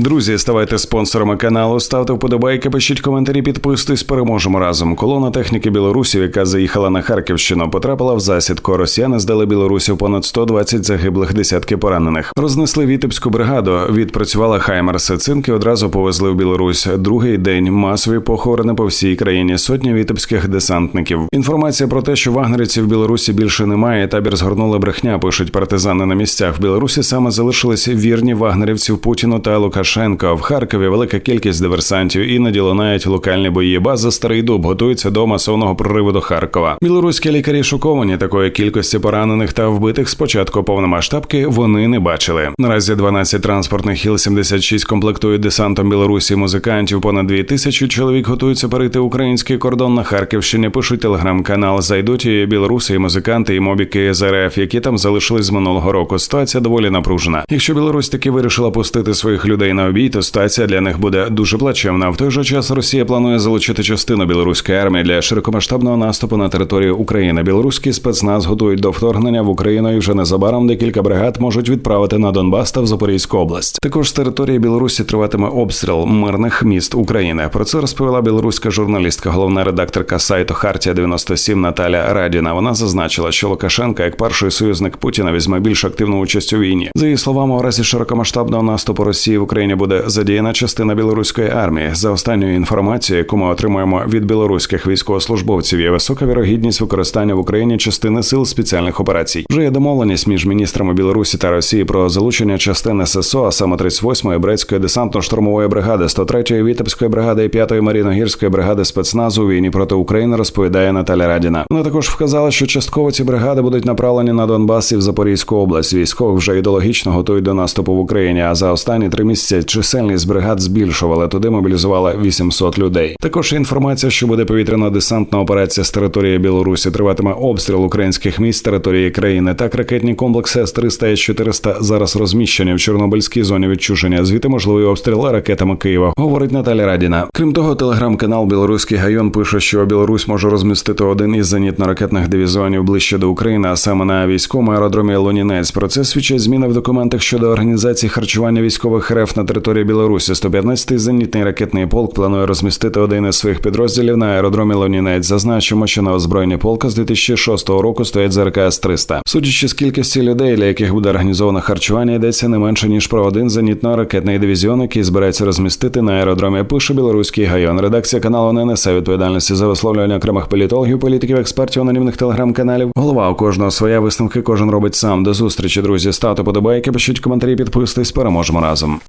Друзі, ставайте спонсорами каналу, ставте вподобайки, пишіть коментарі, підписуйтесь, переможемо разом. Колона техніки білорусів, яка заїхала на Харківщину, потрапила в засідку. Росіяни здали білорусів понад 120 загиблих, десятки поранених. Рознесли Вітебську бригаду. Відпрацювала Хаймерси. Цинки одразу повезли в Білорусь. Другий день масові похорони по всій країні. Сотні вітебських десантників. Інформація про те, що вагнерівців в Білорусі більше немає. Табір згорнула брехня. Пишуть партизани на місцях. В Білорусі саме залишились вірні вагнерівців Путіну та Лукашенка. В Харкові велика кількість диверсантів. Іноді лунають локальні бої. База Старий Дуб готується до масовного прориву до Харкова. Білоруські лікарі шоковані такої кількості поранених та вбитих з початку повномасштабки вони не бачили. Наразі 12 транспортних Іл-76 комплектують десантом Білорусі музикантів. Понад 2 тисячі чоловік готуються перейти український кордон на Харківщині. Пишуть телеграм-канал. Зайдуть і білоруси, і музиканти, і мобіки з РФ, які там залишились з минулого року. Ситуація доволі напружена. Якщо Білорусь таки вирішила пустити своїх людей на обій, то ситуація для них буде дуже плачевна. В той же час Росія планує залучити частину білоруської армії для широкомасштабного наступу на територію України. Білоруський спецназ готують до вторгнення в Україну і вже незабаром декілька бригад можуть відправити на Донбас та в Запорізьку область. Також з території Білорусі триватиме обстріл мирних міст України. Про це розповіла білоруська журналістка, головна редакторка сайту Хартія 97 Наталя Радіна. Вона зазначила, що Лукашенка, як перший союзник Путіна, візьме більш активну участь у війні. За її словами, у разі широкомасштабного наступу Росії в Україні буде задіяна частина білоруської армії. За останньою інформацією, яку ми отримуємо від білоруських військовослужбовців, є висока вірогідність використання в Україні частини сил спеціальних операцій. Вже є домовленість між міністрами Білорусі та Росії про залучення частин ССО, саме 38-ї брецької десантно-штурмової бригади, 103-ї вітебської бригади і 5-ї маріногірської бригади спецназу у війні проти України. Розповідає Наталя Радіна. Вона також вказала, що частково ці бригади будуть направлені на Донбас і в Запорізьку область. Військових вже ідеологічно готують до наступу в Україні. А за останні три місяці чисельність бригад збільшували. Туди мобілізували 800 людей. Також інформація, що буде повітряна десантна операція з території Білорусі. Триватиме обстріл українських міст території країни. Так ракетні комплекси С-300 і С-400 зараз розміщені в Чорнобильській зоні відчуження. Звідти можливий обстріл ракетами Києва. Говорить Наталя Радіна. Крім того, телеграм-канал Білоруський Гайон пише, що Білорусь може розмістити один із зенітно-ракетних дивізіонів ближче до України, а саме на військовому аеродромі Лунінець. Про це свідчать зміни в документах щодо організації харчування військових РФ на території Білорусі. 115-й зенітний ракетний полк планує розмістити один із своїх підрозділів на аеродромі Лунінець. Зазначимо, що на озброєнні полка з 2006 року стоять ЗРК С-300. Судячи з кількості людей, для яких буде організовано харчування, йдеться не менше ніж про один зенітно-ракетний дивізіон, який збирається розмістити на аеродромі. Пише білоруський гайон. Редакція каналу не несе відповідальності за висловлювання окремих політологів, політиків, експертів, анонімних телеграм-каналів. Голова у кожного своя висновки. Кожен робить сам. До зустрічі, друзі. Ставте подобайки, пишіть коментарі, підписуйтесь. Переможемо разом.